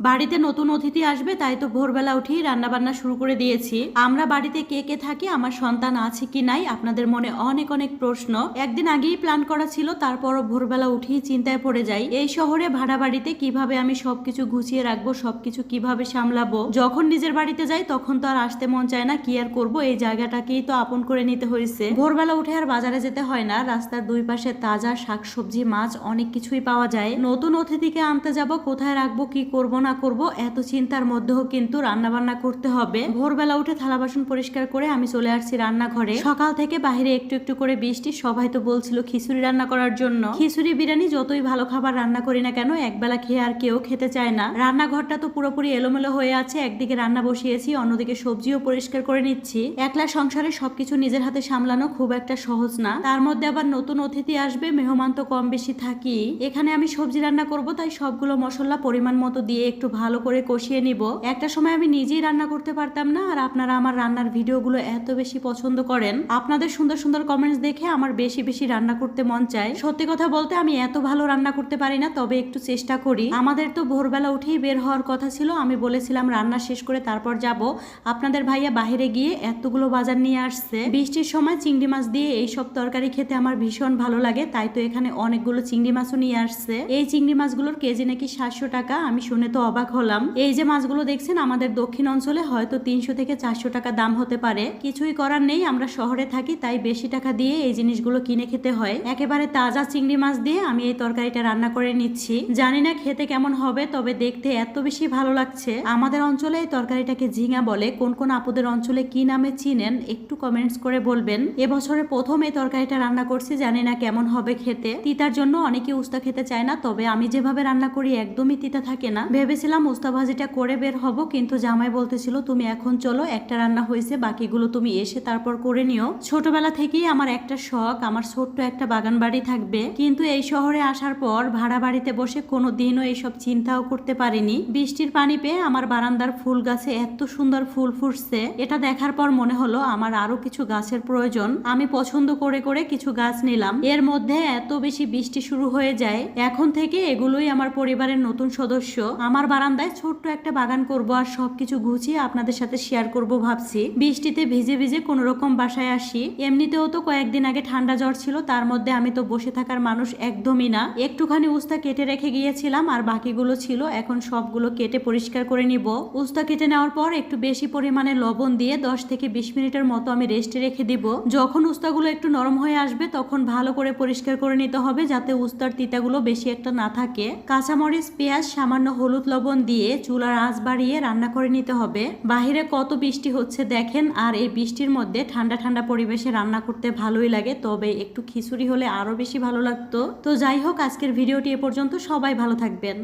বাড়িতে নতুন অতিথি আসবে, তাই তো ভোরবেলা উঠেই রান্না বান্না শুরু করে দিয়েছি। আমরা বাড়িতে কে কে থাকি, আমার সন্তান আছে কি নাই, আপনাদের মনে অনেক অনেক প্রশ্ন। একদিন আগেই প্ল্যান করা ছিল, তারপরও ভোরবেলা উঠেই চিন্তায় পড়ে যাই। এই শহরে ভাড়া বাড়িতে কীভাবে আমি সবকিছু গুছিয়ে রাখব, সবকিছু কীভাবে সামলাবো? যখন নিজের বাড়িতে যাই, তখন তো আর আসতে মন চায় না, কি আর করব? এই জায়গাটাকেই তো আপন করে নিতে হয়েছে ভোরবেলা উঠে আর বাজারে যেতে হয় না, রাস্তার দুই পাশে তাজা শাকসবজি, মাছ, অনেক কিছুই পাওয়া যায়। নতুন অতিথিকে আনতে যাব, কোথায় রাখব, কি করব করব, এত চিন্তার মধ্যেও কিন্তু রান্না বান্না করতে হবে। ভোরবেলা উঠে থালা বাসন পরিষ্কার করে আমি চলে আসছি রান্নাঘরে। সকাল থেকে বাইরে একটু একটু করে বৃষ্টি, সবাই তো বলছিল খিচুড়ি রান্না করার জন্য। খিচুড়ি, বিরিয়ানি যতই ভালো খাবার রান্না করি না কেন, একবেলা খেয়ে আর কেউ খেতে চায় না। রান্নাঘরটা তো পুরোপুরি এলোমেলো হয়ে আছে, একদিকে রান্না বসিয়েছি, অন্যদিকে সবজিও পরিষ্কার করে নিচ্ছি। একলা সংসারে সবকিছু নিজের হাতে সামলানো খুব একটা সহজ না। তার মধ্যে আবার নতুন অতিথি আসবে, মেহমান তো কম বেশি থাকি। এখানে আমি সবজি রান্না করব, তাই সবগুলো মশলা পরিমাণ মতো দিয়ে একটু ভালো করে কষিয়ে নিব। একটা সময় আমি নিজেই রান্না করতে পারতাম না, আর আপনারা আমার রান্নার ভিডিওগুলো এত বেশি পছন্দ করেন। আপনাদের সুন্দর সুন্দর কমেন্টস দেখে আমার বেশি বেশি রান্না করতে মন চায়। সত্যি কথা বলতে আমি এত ভালো রান্না করতে পারি না, তবে একটু চেষ্টা করি। আমাদের তো ভোরবেলা উঠেই বের হওয়ার কথা ছিল, আমি বলেছিলাম রান্না শেষ করে তারপর যাব। আপনাদের ভাইয়া বাইরে গিয়ে এতগুলো বাজার নিয়ে আসছে। বৃষ্টির সময় চিংড়ি মাছ দিয়ে এই সব তরকারি খেতে আমার ভীষণ ভালো লাগে, তাই তো এখানে অনেকগুলো চিংড়ি মাছও নিয়ে আসছে। এই চিংড়ি মাছগুলোর কেজি নাকি সাতশো টাকা, আমি শুনে তো অবাক হলাম। এই যে মাছগুলো দেখছেন, আমাদের দক্ষিণ অঞ্চলে হয়তো তিনশো থেকে চারশো টাকা দাম হতে পারে। কিছুই করার নেই, আমরা শহরে থাকি, তাই বেশি টাকা দিয়ে এই জিনিসগুলো কিনে খেতে হয়। একেবারে তাজা চিংড়ি মাছ দিয়ে আমি এই তরকারিটা রান্না করে নিচ্ছি। জানি না খেতে কেমন হবে, তবে দেখতে এত বেশি ভালো লাগছে। আমাদের অঞ্চলে এই তরকারিটাকে ঝিঙা বলে। কোন কোন আপুদের অঞ্চলে কি নামে চিনেন, একটু কমেন্টস করে বলবেন। এবছরে প্রথম এই তরকারিটা রান্না করছি, জানি না কেমন হবে খেতে। তিতার জন্য অনেকে উস্তা খেতে চায় না, তবে আমি যেভাবে রান্না করি, একদমই তিতা থাকে না। ভেবেছিলাম উস্তা ভাজিটা করে বের হব। কিন্তু জামাই বলতেছিল, তুমি এখন চলো, একটা রান্না হয়েছে, বাকিগুলো তুমি এসে তারপর করে নিও। ছোটবেলা থেকেই আমার একটা শখ, আমার ছোট্ট একটা বাগান বাড়ি থাকবে। কিন্তু এই শহরে আসার পর ভাড়া বাড়িতে বসে কোনো দিনও এইসব চিন্তাও করতে পারিনি। বৃষ্টির পানি পেয়ে আমার বারান্দার ফুল গাছে এত সুন্দর ফুল ফুটছে। এটা দেখার পর মনে হলো, আমার আরও কিছু গাছের প্রয়োজন। আমি পছন্দ করে করে কিছু গাছ নিলাম। এর মধ্যে এত বেশি বৃষ্টি শুরু হয়ে যায়। এখন থেকে এগুলোই আমার পরিবারের নতুন সদস্য। আমার বারান্দায় ছোট্ট একটা বাগান করব আর সবকিছু গুছিয়ে আপনাদের সাথে শেয়ার করব ভাবছি। বৃষ্টিতে ভিজে ভিজে কোনো রকম বাসায় আসি। এমনিতেও তো কয়েকদিন আগে ঠান্ডা জ্বর ছিল, তার মধ্যে আমি তো বসে থাকার মানুষ একদমই না। একটুখানি উস্তা কেটে রেখে গিয়েছিলাম আর বাকিগুলো ছিল, এখন সবগুলো কেটে পরিষ্কার করে নিব। উস্তা কেটে নেওয়ার পর একটু বেশি পরিমাণে লবণ দিয়ে দশ থেকে বিশ মিনিটের মতো আমি রেস্টে রেখে দিব। যখন উস্তাগুলো একটু নরম হয়ে আসবে, তখন ভালো করে পরিষ্কার করে নিতে হবে যাতে উস্তার তিতাগুলো বেশি একটা না থাকে। কাঁচামরিচ, পেঁয়াজ, সামান্য হলুদ লবণ দিয়ে চুলার আঁচ বাড়িয়ে রান্না করে নিতে হবে। বাহিরে কত বৃষ্টি হচ্ছে দেখেন, আর এই বৃষ্টির মধ্যে ঠান্ডা ঠান্ডা পরিবেশে রান্না করতে ভালোই লাগে, তবে একটু খিচুড়ি হলে আরও বেশি ভালো লাগতো। তো যাই হোক, আজকের ভিডিওটি এ পর্যন্ত সবাই ভালো থাকবেন।